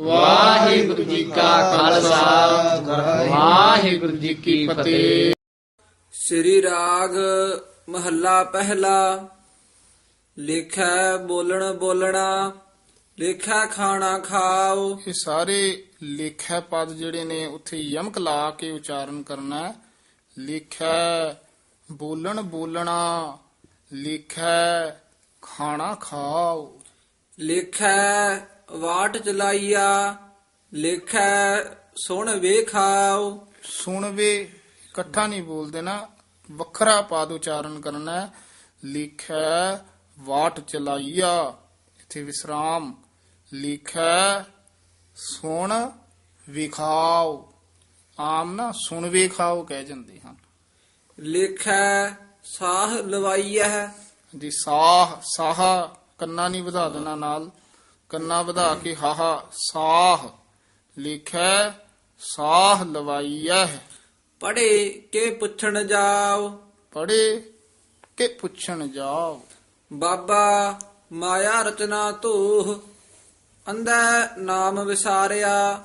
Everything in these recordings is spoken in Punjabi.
ਵਾਹਿਗੁਰੂ ਜੀ ਕਾ ਖਾਲਸਾ। ਵਾਹਿਗੁਰੂ ਜੀ ਕੀ ਫਤਿਹ। ਸ੍ਰੀ ਰਾਗ ਮਹੱਲਾ ਪਹਿਲਾ। ਲਿਖੈ ਬੋਲਣ ਬੋਲਣਾ ਲਿਖੈ ਖਾਣਾ ਖਾਓ। ਇਹ ਸਾਰੇ ਲੇਖੈ ਪਦ ਜਿਹੜੇ ਨੇ ਉੱਥੇ ਯਮਕ ਲਾ ਕੇ ਉਚਾਰਨ ਕਰਨਾ ਹੈ। ਲਿਖੈ ਬੋਲਣ ਬੋਲਣਾ ਲਿਖੈ ਖਾਣਾ ਖਾਓ। ਲਿਖੈ ਵਾਟ ਚਲਾਈਆ ਲਿਖੈ ਸੁਣ ਵੇਖਾਓ। ਸੁਣ ਵੇ ਇਕੱਠਾ ਨਹੀਂ ਬੋਲਦੇ ਨਾ ਵੱਖਰਾ ਪਦ ਉਚਾਰਨ ਕਰਨਾ ਹੈ। ਲਿਖੈ ਵਾਟ ਚਲਾਈਆ ਇੱਥੇ ਵਿਸਰਾਮ। ਲਿਖੈ ਸੁਣ ਵਿਖਾਓ। ਆਮ ਨਾ ਸੁਣ ਵੇਖਾਓ ਕਹਿ ਜਾਂਦੇ ਹਨ। ਲਿਖੈ ਸਾਹ ਲਵਾਈਐ। ਜੀ ਸਾਹ ਸਾਹ ਕੰਨਾ ਨਹੀਂ ਵਧਾ ਦੇਣਾ ਨਾਲ। ਕੰਨਾ ਵਧਾ ਕੇ ਹਾਹਾ ਸਾਹ ਲਿਖੈ ਸਾਹ ਲਵਾਈਐ। ਪੜੇ ਕੇ ਪੁੱਛਣ ਜਾਓ। ਪੜੇ ਕਿ ਪੁੱਛਣ ਜਾਓ। ਬਾਬਾ ਮਾਇਆ ਰਚਨਾ ਧੂਹ ਅੰਧੈ ਨਾਮ ਵਿਸਾਰਿਆ।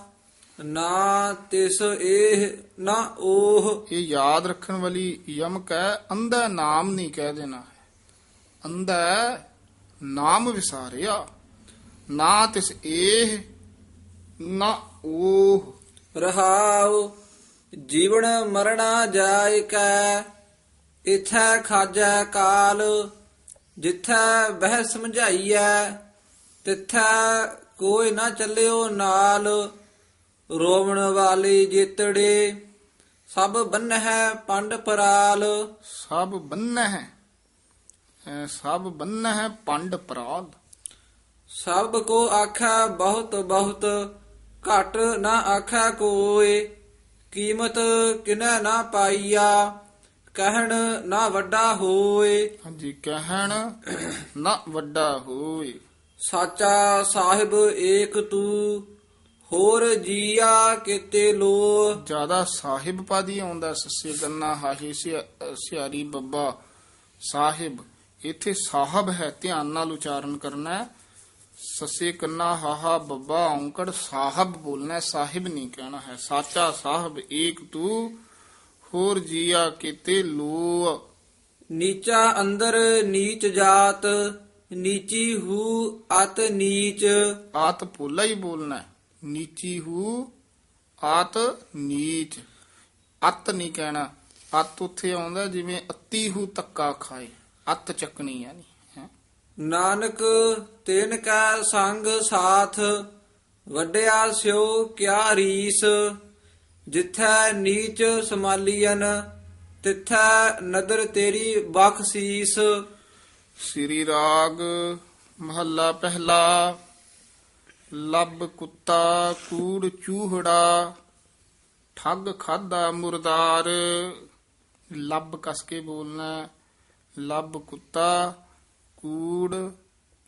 ਨਾ ਤਿਸ ਇਹ ਨਾ ਉਹ ਇਹ ਯਾਦ ਰੱਖਣ ਵਾਲੀ ਯਮਕ ਹੈ ਅੰਧਾ ਨਾਮ ਨਹੀਂ ਕਹਿ ਦੇਣਾ ਹੈ। ਅੰਧਾ ਨਾਮ ਵਿਸਾਰਿਆ। ਨਾ ਤਿਸ ਇਹ ਨਾ ਉਹ ਰਹਾਉ ਜੀਵਨ ਮਰਣਾ ਜਾਇ ਕੈ ਇਥੈ ਖਾਜੈ ਕਾਲ ਜਿਥੈ ਬਹਿ ਸਮਝਾਈਐ ਤਿਥੈ ਕੋਈ ਨਾ ਚੱਲਿਓ ਨਾਲ ਰੋਵਣ ਵਾਲੀ ਜਿਤੜੇ ਸਭ ਬੰਨਹਿ ਪੰਡ ਪਰਾਲ। ਸਭ ਬੰਨ ਹੈ ਅਹ ਸਭ ਬੰਨ ਹੈ ਪੰਡ ਪਰਾਲ। ਸਭ ਕੋ ਆਖੈ ਬਹੁਤ ਬਹੁਤ ਘਟ ਨਾ ਆਖੈ ਕੋਏ ਕੀਮਤ ਕਿਨੈ ਨਾ ਪਾਈਆ ਕਹਿਣ ਨਾ ਵੱਡਾ ਹੋਏ। ਹਾਂਜੀ ਕਹਿਣ ਨਾ ਵੱਡਾ ਹੋਏ। ਸਾਚਾ ਸਾਹਿਬ ਏਕ ਤੂੰ ਹੋਰ ਜੀਆ ਕਿਤੇ ਲੋ। ਜ਼ਿਆਦਾ ਸਾਹਿਬ ਪਾਦੀ ਆਉਂਦਾ ਸੱਸੇ ਗੰਨਾ ਹਾਹੀ ਸਿਆ- ਸਿਆਰੀ ਬੱਬਾ। ਸਾਹਿਬ ਇੱਥੇ ਸਾਹਿਬ ਹੈ ਧਿਆਨ ਨਾਲ ਉਚਾਰਨ ਕਰਨਾ ਹੈ। ਸੱਸੇ ਕੰਨਾ ਹਾਹਾ ਬੱਬਾ ਔਂਕੜ ਸਾਹਿਬ ਬੋਲਣਾ ਸਾਹਿਬ ਨਹੀਂ ਕਹਿਣਾ ਹੈ। ਸਾਚਾ ਸਾਹਿਬ ਏਕ ਤੂੰ ਹੋਰ ਜੀਆ ਕਿਤੇ ਲੋ ਨੀਚਾ ਅੰਦਰ ਨੀਚ ਜਾਤ ਨੀਚੀ ਹੂ ਅਤ ਨੀਚ। ਆਤ ਭੁੱਲਾ ਹੀ ਬੋਲਣਾ ਹੈ। ਨੀਚੀ ਹੂ ਆਤ ਨੀਚ। ਅਤ ਨਹੀਂ ਕਹਿਣਾ। ਅਤ ਉੱਥੇ ਆਉਂਦਾ ਜਿਵੇਂ ਅੱਤੀ ਹੂ ਤੱਕਾ ਖਾਏ। ਅਤ ਚੱਕਣੀ ਯਾਨੀ ਨਾਨਕ, ਤਿਨ ਕੈ ਸੰਗ ਸਾਥ, ਵੱਡਿਆ ਸਿਓ ਕਿਆ ਰੀਸ, ਜਿਥੈ ਨੀਚ ਸਮਾਲੀਅਨ ਤਿਥੈ ਨਦਰ ਤੇਰੀ ਬਖਸ਼ੀਸ ਸ੍ਰੀ ਰਾਗ, ਮਹੱਲਾ ਪਹਿਲਾ, ਲੱਭ ਕੁੱਤਾ ਕੂੜ ਚੂਹੜਾ, ਠੱਗ ਖਾਦਾ ਮੁਰਦਾਰ। ਲੱਭ ਕਸ ਕੇ ਬੋਲਣਾ, ਲੱਭ ਕੁੱਤਾ ਕੂੜ,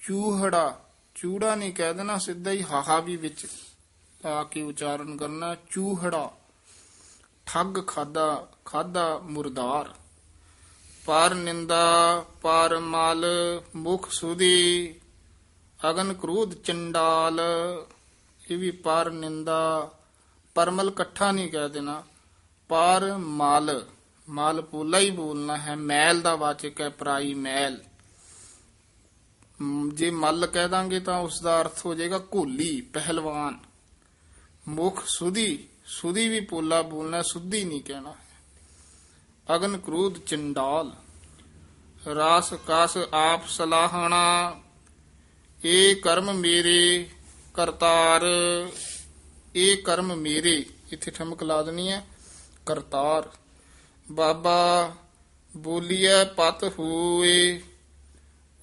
ਚੂਹੜਾ। ਚੂੜਾ ਨਹੀਂ ਕਹਿ ਦੇਣਾ, ਸਿੱਧਾ ਹੀ ਹਾਹਾ ਵੀ ਵਿੱਚ ਆ ਕੇ ਉਚਾਰਨ ਕਰਨਾ, ਚੂਹੜਾ। ਠੱਗ ਖਾਦਾ ਖਾਦਾ ਮੁਰਦਾਰ। ਪਰ ਨਿੰਦਾ, ਪਰ ਮਲ, ਮੁਖ ਸੁਦੀ, ਅਗਨ ਕ੍ਰੋਧ ਚੰਡਾਲ। ਇਹ ਵੀ ਪਰ ਨਿੰਦਾ ਪਰਮਲ ਇਕੱਠਾ ਨਹੀਂ ਕਹਿ ਦੇਣਾ। ਪਰ ਮਲ ਮਲ ਪੋਲਾ ਹੀ ਬੋਲਣਾ ਹੈ, ਮੈਲ ਦਾ ਵਾਚਕ ਹੈ, ਪਰਾਈ ਮੈਲ। ਜੇ ਮੱਲ ਕਹਿ ਦਾਂਗੇ ਤਾਂ ਉਸ ਦਾ ਅਰਥ ਹੋ ਜਾਏਗਾ ਘੋਲੀ, ਪਹਿਲਵਾਨ। ਮੁਖ ਸੁਦੀ ਸੁਧੀ ਵੀ ਪੋਲਾ ਬੋਲਣਾ, ਸੁੱਧੀ ਨਹੀਂ ਕਹਿਣਾ। ਅਗਨ ਕ੍ਰੋਧ ਚੰਡਾਲ। ਰਾਸ ਕਸ ਆਪ ਸਲਾਹਣਾ ਇਹ ਕਰਮ ਮੇਰੇ ਕਰਤਾਰ ਇਹ ਕਰਮ ਮੇਰੇ, ਇੱਥੇ ਠਮਕ ਲਾ ਦੇਣੀ ਹੈ, ਕਰਤਾਰ। ਬਾਬਾ ਬੋਲੀਐ, ਪਤ ਹੋਏ।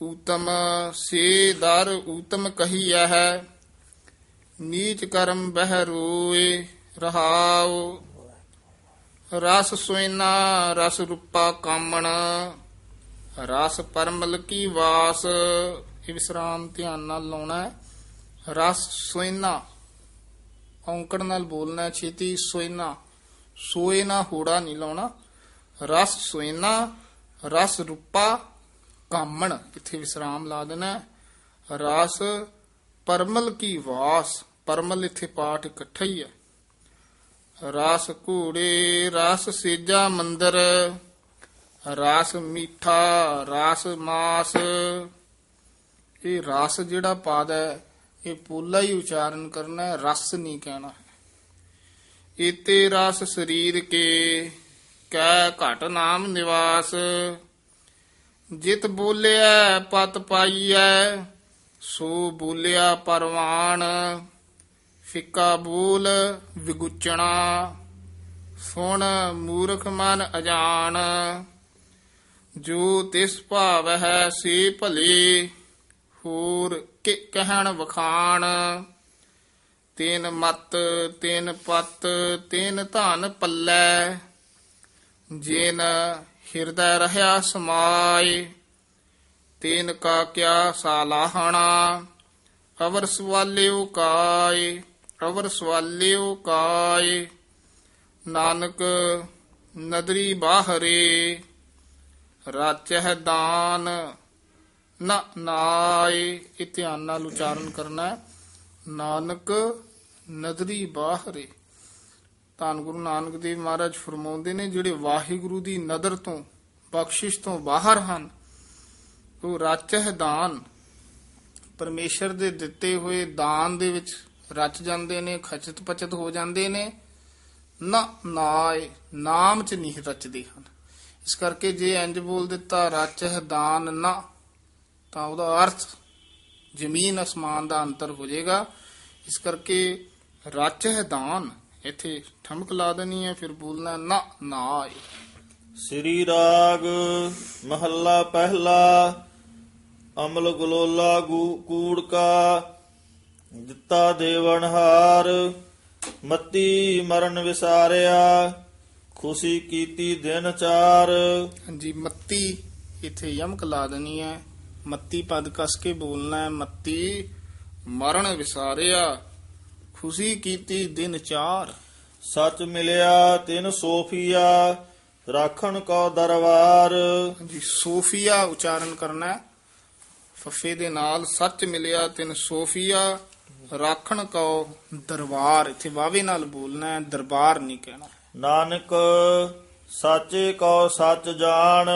ਊਤਮ, ਸੇ ਦਰ ਊਤਮ ਕਹੀਐ। ਹੈ ਨੀਚ ਕਰਮ ਬਹਿ ਰੋਏ, ਰਹਾਉ। ਰਸ ਸੋਇਨਾ, ਰਸ ਰੂਪਾ ਕਾਮਣ। ਰਸ ਪਰਮਲ ਕੀ ਵਾਸ। ਇਹ ਵਿਸਰਾਮ ਧਿਆਨ ਨਾਲ ਲਾਉਣਾ ਰਸ ਸੋਇਨਾ, ਔਂਕੜ ਨਾਲ ਬੋਲਣਾ ਛੇਤੀ ਸੋਇਨਾ ਸੋਇਨਾ ਹੋੜਾ ਨਹੀਂ ਲਾਉਣਾ। ਰਸ ਸੋਇਨਾ, ਰਸ ਰੂਪਾ ਕਾਮਣ ਇੱਥੇ ਵਿਸਰਾਮ ਲਾ ਦੇਣਾ ਰਸ, ਪਰਮਲ ਕੀ ਵਾਸ? ਪਰਮਲ ਇੱਥੇ ਪਾਠ ਇਕੱਠਾ ਹੀ ਹੈ। ਰਸ ਘੂੜੇ, ਰਸ ਸੇਜਾ ਮੰਦਰ, ਰਸ ਮਿੱਠਾ, ਰਸ ਮਾਸ। ਇਹ ਰਸ ਜਿਹੜਾ ਪਾਦ ਹੈ, ਇਹ ਪੂਲਾ ਹੀ ਉਚਾਰਨ ਕਰਨਾ ਹੈ, ਰਸ ਨਹੀਂ ਕਹਿਣਾ ਇਤੇ ਰਸ ਸਰੀਰ ਕੇ, ਕੈ ਘਟ ਨਾਮ ਨਿਵਾਸ। ਜਿਤ ਬੋਲਿਆ, ਪਤ ਪਾਈਐ, ਸੋ ਬੋਲਿਆ ਪਰਵਾਨ ਫਿੱਕਾ ਬੋਲ ਵਿਗੁਚਣਾ, ਸੁਣ ਮੂਰਖ ਮਨ ਅਜਾਨ ਜੋ ਤਿਸ ਭਾਵ ਹੈ ਸੇ ਭਲੇ, ਹੋਰ ਕਿ ਕਹਿਣ ਵਖਾਣ। ਤੈਨ ਮਤ, ਤੈਨ ਪਤ, ਤੈਨ ਧਨ ਪੱਲੇ, ਜਿਨ ਹਿਰਦੈ ਰਹਾ ਸਮਾਏ, ਤੈਨ ਕਾ ਕਿਆ ਸਾਲਾਹਣਾ, ਅਵਰ ਸਵਾਲਿਓ ਕਾਏ ਅਵਰ ਸਵਾਲਿਓ ਕਾਏ ਨਾਨਕ ਨਦਰੀ ਬਾਹਰੇ, ਰਾਚਹਿ ਦਾਨ ਨ ਨਾਏ। ਇਹ ਧਿਆਨ ਨਾਲ ਉਚਾਰਨ ਕਰਨਾ ਨਾਨਕ ਨਦਰੀ ਬਾਹਰੇ। ਧੰਨ ਗੁਰੂ ਨਾਨਕ ਦੇਵ ਮਹਾਰਾਜ ਫਰਮਾਉਂਦੇ ਨੇ, ਜਿਹੜੇ ਵਾਹਿਗੁਰੂ ਦੀ ਨਦਰ ਤੋਂ, ਬਖਸ਼ਿਸ਼ ਤੋਂ ਬਾਹਰ ਹਨ, ਉਹ ਰਾਚਹਿ ਦਾਨ। ਪਰਮੇਸ਼ਰ ਦੇ ਦਿੱਤੇ ਹੋਏ ਦਾਨ ਦੇ ਵਿੱਚ ਰਚ ਜਾਂਦੇ ਨੇ, ਖਚਤ ਪਚਤ ਹੋ ਜਾਂਦੇ ਨੇ, ਨਾ ਨਾਏ, ਨਾਮ ਚ ਨਹੀਂ ਰਚਦੇ ਹਨ। ਇਸ ਕਰਕੇ ਜੇ ਇੰਜ ਬੋਲ ਦਿੱਤਾ, ਰਚਹਿ ਦਾਨ ਨਾ, ਤਾਂ ਉਹਦਾ ਅਰਥ ਜ਼ਮੀਨ ਅਸਮਾਨ ਦਾ ਅੰਤਰ ਹੋ ਜਾਏਗਾ। ਇਸ ਕਰਕੇ ਰਚਹਿ ਦਾਨ ਇੱਥੇ ਠਮਕ ਲਾ ਦੇਣੀ ਹੈ ਫਿਰ ਬੋਲਣਾ ਨਾ ਨਾਏ ਸ੍ਰੀ ਰਾਗ ਮਹੱਲਾ ਪਹਿਲਾ ਅਮਲ ਗਲੋਲਾ ਕੂੜ ਕਾ ਦਿੱਤਾ ਦੇਵਨ ਹਾਰ ਮਤੀ ਮਰਨ ਵਿਸਾਰਿਆ ਖੁਸ਼ੀ ਕੀਤੀ ਦਿਨ ਚਾਰ। ਹਾਂਜੀ ਮੱਤੀ ਇੱਥੇ ਯਮਕ ਲਾ ਦੇਣੀ ਹੈ। ਮੱਤੀ ਪਦ ਕਸ ਕੇ ਬੋਲਣਾ ਹੈ ਮੱਤੀ ਮਰਨ ਵਿਸਾਰਿਆ। ਖੁਸ਼ੀ ਕੀਤੀ ਦਿਨ ਚਾਰ। ਸੱਚ ਮਿਲਿਆ ਤਿਨ ਸੋਫੀਆ ਰਾਖਣ ਕੋ ਦਰਬਾਰ। ਹਾਂਜੀ ਸੋਫੀਆ ਉਚਾਰਨ ਕਰਨਾ ਹੈ। ਫਫੇ ਦੇ ਨਾਲ ਸੱਚ ਮਿਲਿਆ ਤਿਨ ਸੋਫੀਆ ਰਾਖਣ ਕੋ ਦਰਬਾਰ। ਇੱਥੇ ਵਾਵੇ ਨਾਲ ਬੋਲਣਾ ਹੈ ਦਰਬਾਰ ਨਹੀਂ ਕਹਿਣਾ। ਨਾਨਕ ਸਾਚੇ ਕੋ ਸੱਚ ਜਾਣ।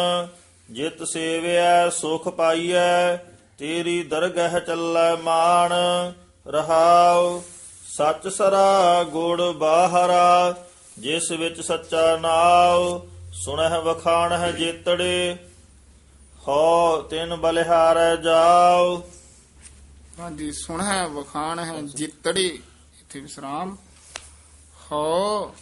ਜਿਤ ਸੇਵਿਆ ਸੁਖ ਪਾਈਐ ਤੇਰੀ ਦਰਗਹ ਚੱਲੈ ਮਾਨ ਰਹਾਉ। ਸੱਚ ਸਰਾ ਗੁੜ ਬਾਹਰਾ ਜਿਸ ਵਿੱਚ ਸੱਚਾ ਨਾਉ ਸੁਣਹਿ ਵਖਾਣਹਿ ਜੇਤੜੇ। ਹੋ ਤਿਨ ਬਲਿਹਾਰੈ ਜਾਉ। ਹਾਂਜੀ ਸੁਣੈ ਵਖਾਣ ਹੈ ਜਿਤੜੀ ਇੱਥੇ ਵਿਸਰਾਮ। ਹੋ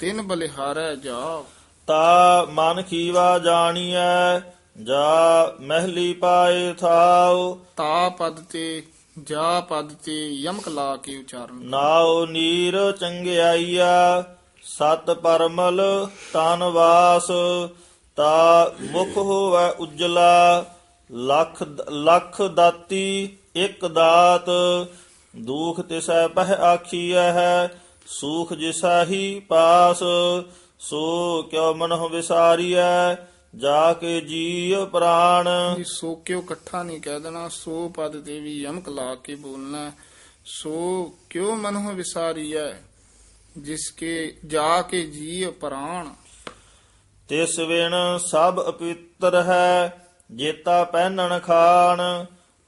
ਤਿੰਨ ਬਲਿਹਾਰੈ ਜਾਓ ਤਾ ਮਨ ਖੀਵਾ ਜਾਣੀਐ ਜਾ ਮਹਿਲੀ ਪਾਏ ਥਾਉ। ਤਾ ਪਦ ਤੇ ਜਾ ਪਦ ਤੇ ਯਮਕ ਲਾ ਕੇ ਉਚਾਰਨ। ਨਾਉ ਨੀਰ ਚੰਗਿਆਈਆ, ਸਤ ਪਰਮਲ ਤਨ ਵਾਸ, ਤਾ ਮੁਖ ਹੋਵੈ ਉਜਲਾ, ਲੱਖ ਲੱਖ ਦਾਤੀ ਇੱਕ ਦਾਤ, ਦੁਖ ਤਿਸੈ ਪਹਿ ਆਖੀਐ ਹੈ, ਸੁਖ ਜਿਸਾ ਹੀ ਪਾਸ, ਸੋ ਕਿਉ ਮਨਹੁ ਵਿਸਾਰੀਐ ਜਾ ਕੇ ਜੀਵ ਪ੍ਰਾਣ। ਜੀ ਸੋ ਕਿਉ ਇਕੱਠਾ ਨਹੀਂ ਕਹਿ ਦੇਣਾ? ਸੋ ਪਦ ਤੇ ਵੀ ਯਮਕ ਲਾ ਕੇ ਬੋਲਣਾ। ਸੋ ਕਿਉ ਮਨੁ ਵਿਸਾਰੀਐ ਜਿਸ ਕੇ ਜਾ ਕੇ ਜੀ ਪ੍ਰਾਣ। ਤਿਸ ਵਿਣ ਸਭ ਅਪਿੱਤਰ ਹੈ ਜੇਤਾ ਪਹਿਨਣ ਖਾਣ।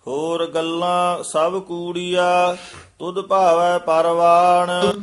ਹੋਰ ਗੱਲਾਂ ਸਭ ਕੂੜੀਆ ਤੁਧ ਭਾਵੈ ਪਰਵਾਣ।